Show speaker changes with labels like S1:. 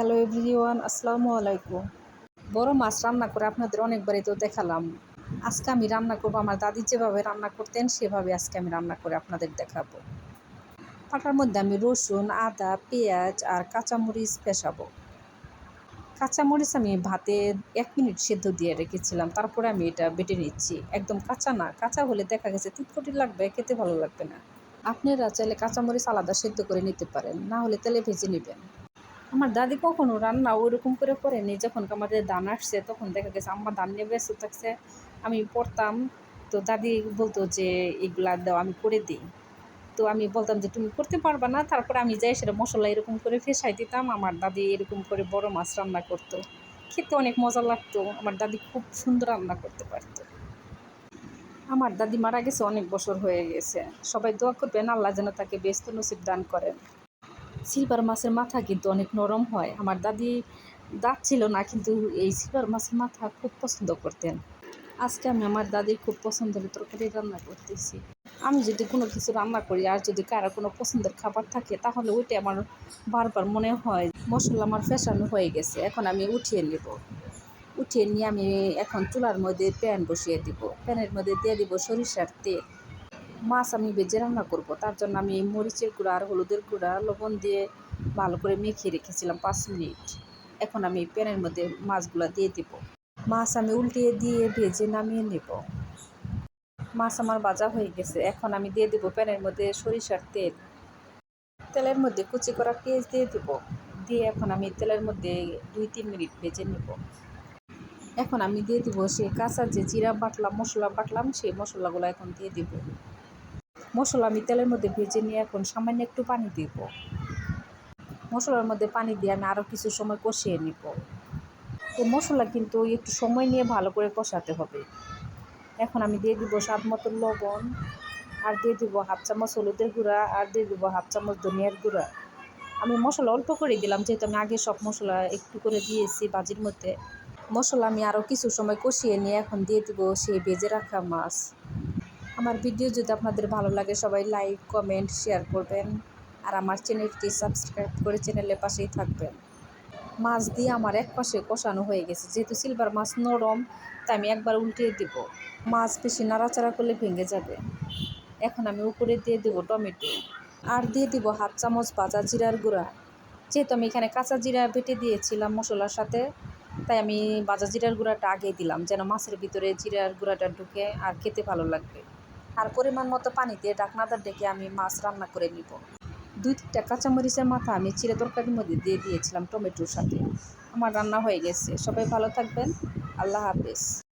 S1: Hello everyone, আসসালামু আলাইকুম। বড় মাছ রান্না করে আপনাদের অনেকবারই তো দেখালাম। আজকে আমি রান্না করব, আমার দাদি যেভাবে রান্না করতেন, সেভাবে আজকে আমি রান্না করে আপনাদের দেখাবো। পাটার মধ্যে আমি রসুন, আদা, পেঁয়াজ আর কাঁচামরিচ পেশাবো। কাঁচামরিচ আমি ভাতে এক মিনিট সেদ্ধ দিয়ে রেখেছিলাম, তারপরে আমি এটা বেটে নিচ্ছি। একদম কাঁচা না, কাঁচা হলে দেখা গেছে তিতকুটি লাগবে, খেতে ভালো লাগবে না। আপনারা চাইলে কাঁচামরিচ আলাদা সেদ্ধ করে নিতে পারেন, না হলে তেলে ভেজে নেবেন। আমার দাদি কখনো রান্না ওইরকম করে করেনি যখন আমাদের দান আসছে, তখন দেখা গেছে আমার দান নিয়ে ব্যস্ত থাকছে। আমি পড়তাম, তো দাদি বলতো যে, এগুলা দাও, আমি করে দিই। তো আমি বলতাম যে, তুমি করতে পারবা না। তারপরে আমি যাই, সেটা মশলা এরকম করে ফেসাই দিতাম। আমার দাদি এরকম করে বড় মাছ রান্না করতো। খেতে অনেক মজা লাগতো। আমার দাদি খুব সুন্দর রান্না করতে পারতো। আমার দাদি মারা গেছে অনেক বছর হয়ে গেছে। সবাই দোয়া করবেন আল্লাহ যেন তাকে ব্যস্ত নসিব দান করেন। সিলভার মাছের মাথা কিন্তু অনেক নরম হয়। আমার দাদি দাঁত ছিল না, কিন্তু এই সিলভার মাছের মাথা খুব পছন্দ করতেন। আজকে আমি আমার দাদির খুব পছন্দের তরকারি রান্না করতেছি। আমি যদি কোনো কিছু রান্না করি আর যদি কারও কোনো পছন্দের খাবার থাকে, তাহলে ওইটা আমার বারবার মনে হয়, মশলা আমার ফেসানো হয়ে গেছে, এখন আমি উঠিয়ে নেব। উঠিয়ে নিয়ে আমি এখন চুলার মধ্যে প্যান বসিয়ে দিব। প্যানের মধ্যে দিয়ে দিব সরিষার তেল। মাছ আমি ভেজে রান্না করব। তার জন্য আমি মরিচের গুঁড়া আর হলুদের গুঁড়া, লবণ দিয়ে ভালো করে মেখে রেখেছিলাম পাঁচ মিনিট। এখন আমি প্যানের মধ্যে মাছগুলো দিয়ে দিব। মাছ আমি উল্টিয়ে দিয়ে ভেজে নামিয়ে নেব। মাছ আমার ভাজা হয়ে গেছে। এখন আমি দিয়ে দেবো প্যানের মধ্যে সরিষার তেল। তেলের মধ্যে কুচি করা পেঁয়াজ দিয়ে দেবো। দিয়ে এখন আমি তেলের মধ্যে দুই তিন মিনিট ভেজে নেব। এখন আমি দিয়ে দেবো সে কাঁচা যে জিরা বাটলাম মশলা বাটলাম, সেই মশলাগুলো এখন দিয়ে দিব। মশলা আমি তেলের মধ্যে ভেজে নিয়ে এখন সামান্য একটু পানি দিব। মশলার মধ্যে পানি দিয়ে আমি আরও কিছু সময় কষিয়ে নিব। তো মশলা কিন্তু একটু সময় নিয়ে ভালো করে কষাতে হবে। এখন আমি দিয়ে দিব স্বাদ মতো লবণ আর দিয়ে দিব হাফ চামচ হলুদের গুঁড়া আর দিয়ে দিব হাফ চামচ ধনিয়ার গুঁড়া। আমি মশলা অল্প করে দিলাম, যেহেতু আমি আগে সব মশলা একটু করে দিয়েছি বাজির মধ্যে। মশলা আমি আরও কিছু সময় কষিয়ে নিয়ে এখন দিয়ে দিব সেই ভেজে রাখা মাছ। আমার ভিডিও যদি আপনাদের ভালো লাগে, সবাই লাইক কমেন্ট শেয়ার করবেন। আর আমার চ্যানেলটি সাবস্ক্রাইব করে চ্যানেলের পাশেই থাকবেন। মাছ দিয়ে আমার এক পাশে কষানো হয়ে গেছে। যেহেতু সিলভার মাছ নরম, তাই আমি একবার উল্টিয়ে দিব। মাছ বেশি নাড়াচাড়া করলে ভেঙে যাবে। এখন আমি উপরে দিয়ে দেবো টমেটো। আর দিয়ে দিব হাফ চামচ ভাজা জিরার গুঁড়া। যেহেতু আমি এখানে কাঁচা জিরা বেটে দিয়েছিলাম মশলার সাথে, তাই আমি ভাজা জিরার গুঁড়াটা আগে দিলাম, যেন মাছের ভিতরে জিরার গুঁড়াটা ঢুকে আর খেতে ভালো লাগবে। আর পরিমাণ মতো পানি দিয়ে ডাকনাটা ডেকে আমি মাছ রান্না করে নিব। দুই তিনটা কাঁচামরিচের মাথা আমি চিড়ে তরকারির মধ্যে দিয়ে দিয়েছিলাম টমেটোর সাথে। আমার রান্না হয়ে গেছে। সবাই ভালো থাকবেন। আল্লাহ হাফেজ।